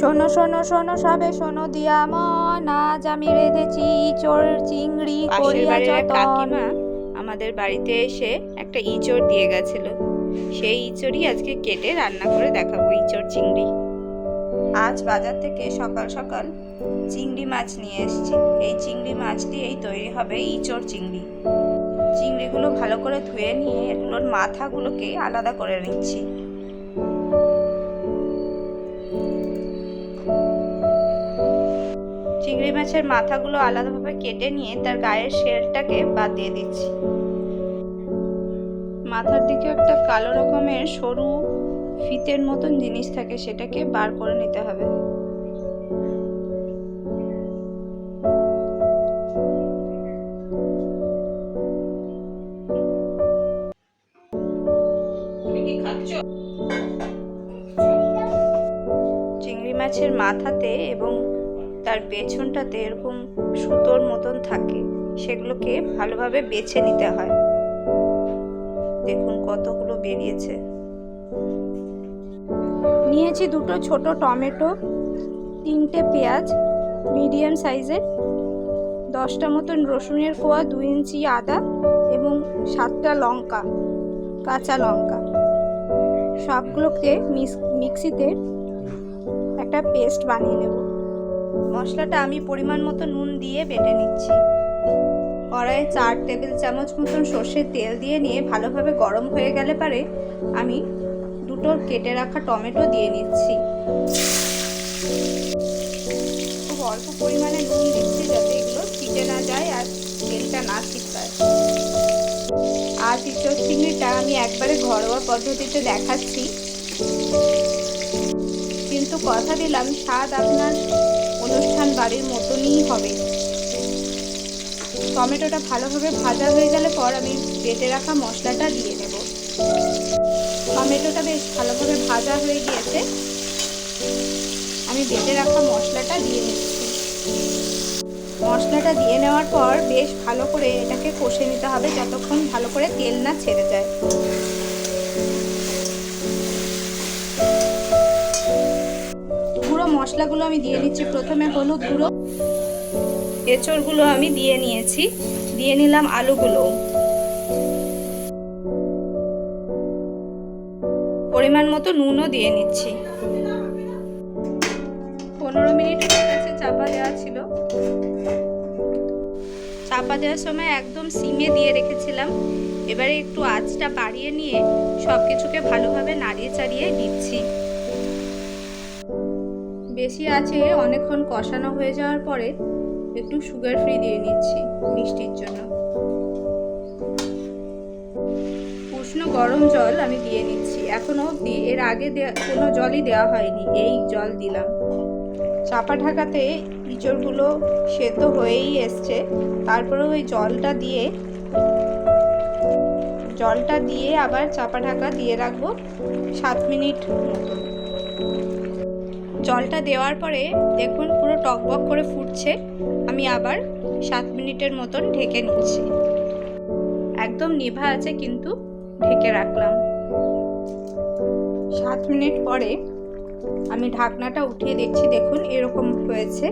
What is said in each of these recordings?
শোনো শোনো শোনো সবে শোনো দিয়া মন। আজ আমি রেঁধেছি চোর চিংড়ি করিয়া যতন। কাকিমা আমাদের বাড়িতে এসে একটা ইঁচড় দিয়ে গেছিল। সেই ইঁচড়ই আজকে কেটে রান্না করে দেখাবো ইঁচড় চিংড়ি। আজ বাজার থেকে সকাল সকাল চিংড়ি মাছ নিয়ে এসেছি। এই চিংড়ি মাছ দিয়েই তৈরি হবে ইঁচড় চিংড়ি। চিংড়িগুলো ভালো করে ধুয়ে নিয়ে এগুলোর মাথাগুলোকে আলাদা করে নিচ্ছি। চিংড়ি মাছের মাথাগুলো আলাদাভাবে কেটে নিয়ে তার গায়ের শেলটাকে বাদ দিয়ে দিচ্ছি। মাথার দিকে একটা কালো রকমের সরু ফিতের মতন জিনিস থাকে সেটাকে বার করে নিতে হবে। চিংড়ি মাছের মাথাতে এবং তার পেছনটাতে এরকম সুতোর মতন থাকে, সেগুলোকে ভালোভাবে বেছে নিতে হয়। দেখুন কতগুলো বেরিয়েছে। নিয়েছি দুটো ছোট টমেটো, তিনটে পেঁয়াজ, মিডিয়াম সাইজের দশটা মতন রসুনের কোয়া দু ইঞ্চি আদা এবং সাতটা লঙ্কা, কাঁচা লঙ্কা। সবগুলোকে মিক্স- মিক্সিতে একটা পেস্ট বানিয়ে নেব। মশলাটা আমি পরিমাণ মতো নুন দিয়ে বেটে নিচ্ছি। কড়াইয়ে চার টেবিল চামচ মতন সর্ষের তেল দিয়ে নিয়ে ভালোভাবে গরম হয়ে গেলে পারে আমি দুটো কেটে রাখা টমেটো দিয়ে নিচ্ছি। খুব অল্প পরিমাণে নুন দিচ্ছি যাতে এগুলো ছিটে না যায় আর তেলটা না ছিটকায়। আর ইঁচড় চিংড়িটা আমি একবারে ঘরোয়া পদ্ধতিতে দেখাচ্ছি। কিন্তু কথা দিলাম, স্বাদ আপনার অনুষ্ঠান বাড়ির মতনই হবে। টমেটোটা ভালোভাবে ভাজা হয়ে গেলে পর আমি বেটে রাখা মশলাটা দিয়ে নেব টমেটোটা বেশ ভালোভাবে ভাজা হয়ে গিয়েছে। আমি বেটে রাখা মশলাটা দিয়ে নিচ্ছি মশলাটা দিয়ে নেওয়ার পর বেশ ভালো করে এটাকে কষে নিতে হবে, যতক্ষণ ভালো করে তেল না ছেড়ে যায়। মশলাগুলো আমি দিয়ে নিচ্ছি। প্রথমে হলুদ গুঁড়ো। এঁচড়গুলো আমি দিয়ে নিয়েছি। দিয়ে নিলাম আলুগুলো। পরিমাণ মতো নুনও দিয়ে নিচ্ছি। পনেরো মিনিট হয়ে গেছে চাপা দেওয়া ছিল। চাপা দেওয়ার সময় একদম সিমে দিয়ে রেখেছিলাম। এবারে একটু আঁচটা বাড়িয়ে নিয়ে সব কিছুকে ভালোভাবে নাড়িয়ে চাড়িয়ে দিচ্ছি বেশি আছে, অনেকক্ষণ কষানো হয়ে যাওয়ার পরে একটু সুগার ফ্রি দিয়ে নিচ্ছি মিষ্টির জন্য। উষ্ণ গরম জল আমি দিয়ে নিচ্ছি। এখনও অবধি এর আগে কোনো জলই দেওয়া হয়নি, এই জল দিলাম। চাপা ঢাকাতে ইঁচড়গুলো সেদ্ধ হয়েই এসছে। তারপরে ওই জলটা দিয়ে জলটা দিয়ে আবার চাপা ঢাকা দিয়ে রাখব সাত মিনিট মতো। জলটা দেওয়ার পরে দেখুন পুরো টকবক করে ফুটছে। আমি আবার সাত মিনিটের মতন ঢেকে নিচ্ছি। একদম নিভা আছে কিন্তু ঢেকে রাখলাম। সাত মিনিট পরে আমি ঢাকনাটা উঠিয়ে দেখছি দেখুন এরকম হয়েছে।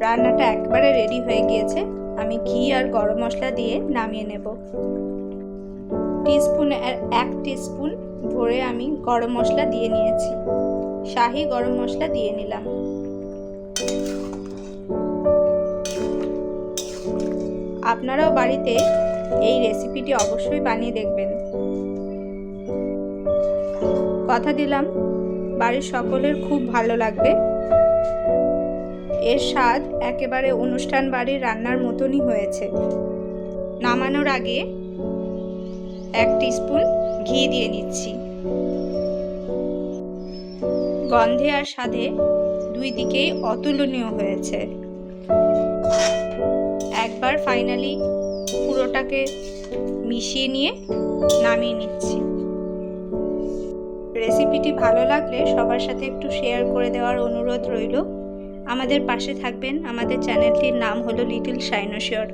রান্নাটা একবারে রেডি হয়ে গিয়েছে। আমি ঘি আর গরম মশলা দিয়ে নামিয়ে নেব। টিস্পুন এক টিস্পুন ভরে আমি গরম মশলা দিয়ে নিয়েছি। শাহি গরম মশলা দিয়ে নিলাম। আপনারাও বাড়িতে এই রেসিপিটি অবশ্যই বানিয়ে দেখবেন। কথা দিলাম, বাড়ির সকলের খুব ভালো লাগবে। এর স্বাদ একেবারে অনুষ্ঠান বাড়ির রান্নার মতনই হয়েছে। নামানোর আগে এক স্পুন ঘি দিয়ে নিচ্ছি। গন্ধে আর স্বাদে দুই দিকেই অতুলনীয় হয়েছে। একবার ফাইনালি পুরোটাকে মিশিয়ে নিয়ে নামিয়ে নিচ্ছি। রেসিপিটি ভালো লাগলে সবার সাথে একটু শেয়ার করে দেওয়ার অনুরোধ রইল। আমাদের পাশে থাকবেন। আমাদের চ্যানেলটির নাম হলো লিটল সাইনোশিওর